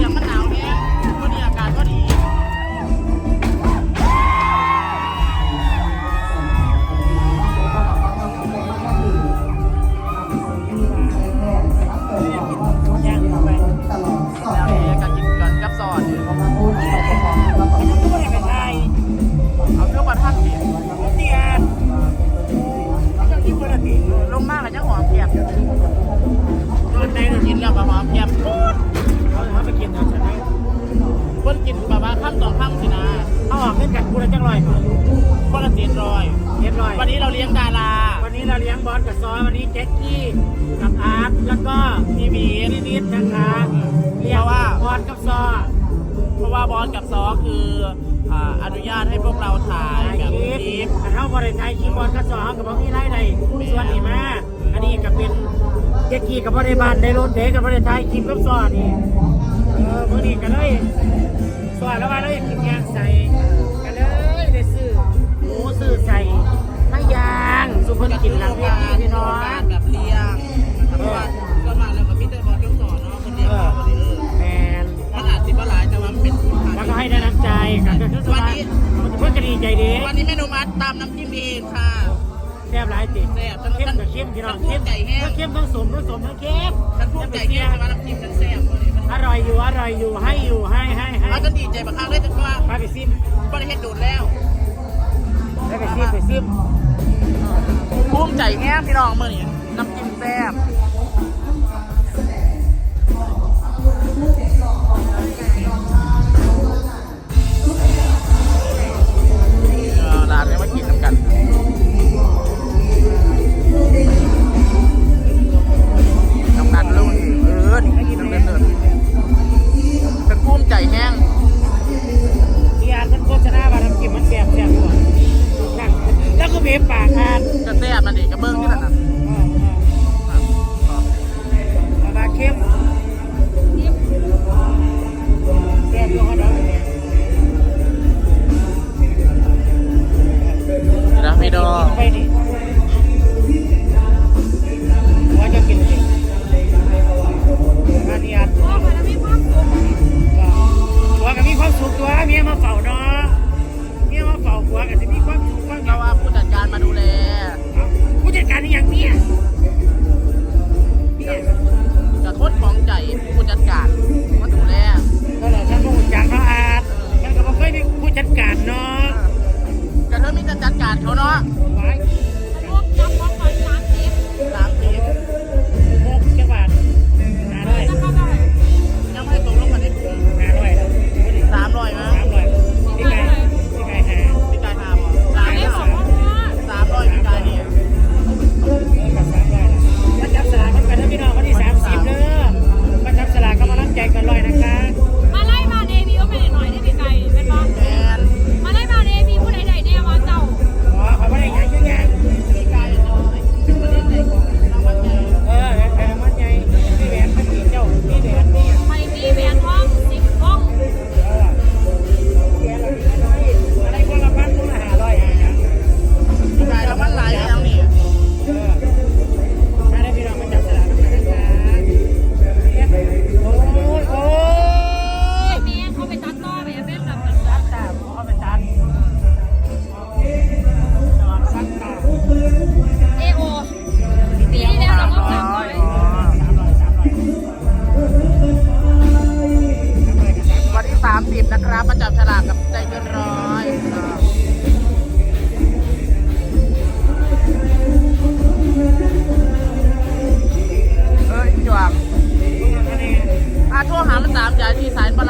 เนี่ยมันหนาวแน่วันนี้อกาศก็ดีแล้วนี่ก็กินกันกับซอสเอาเครื่องประทับเสียงเตียนลงมากกับเจ้าหอมแก้มโดนใจหนูกินแล้วกับหอมแก้ม พูดแล้วจังลอยก่อนคนละเจ็ดร้อยเรียบร้อยวันนี้เราเลี้ยงดารา วันนี้เราเลี้ยงบอสกับซอยวันนี้เจ็กกี้กับอาร์ตแล้วก็พี่บีนนิดๆนะคะเรียกว่าบอสกับซอเพราะว่าบอสกับซอคืออนุญาตให้พวกเราถ่ายกับคลิปแต่ถ้าบริษัทคีย์บอร์กับซอเขกับพวกนี้ไล่ใดส่วนนี้มาอันนี้ก็เป็นเจ็กกี้กับบริบาลในรถเด็กกับบริษัทคีย์บอร์ซอนี่เออพวกนี้ก็เลยซอแล้วว่าเลยกินแกงใส ดีวันนี้เมนูมัดตามน้ำจิ้มเองค่ะ แซ่บหลายติแซ่บทั้งเข้มกับเข้มพี่น้องเข้มไก่แห้ง ทั้งเข้มทั้งสมทั้งสมทั้งเข้มฉันพูดใจแห้งแต่ว่าน้ำจิ้มฉันแซ่บเลยมันอร่อยอยู่อร่อยอยู่ให้อยู่ให้ให้ให้เอาฉันดีใจบางครั้งเลยแต่ว่าไปไปซิมบริเฮ็ดโดดแล้วไปไปซิมไปซิมภูมิใจแห้งพี่น้องมื่อนี้น้ำจิ้มแซ่บ ลิปปากงานจะแทกมันอีกกระเบื้องนี่แหละนะอ่าอ่าอ่าปลาเค็ม ที่สารปลา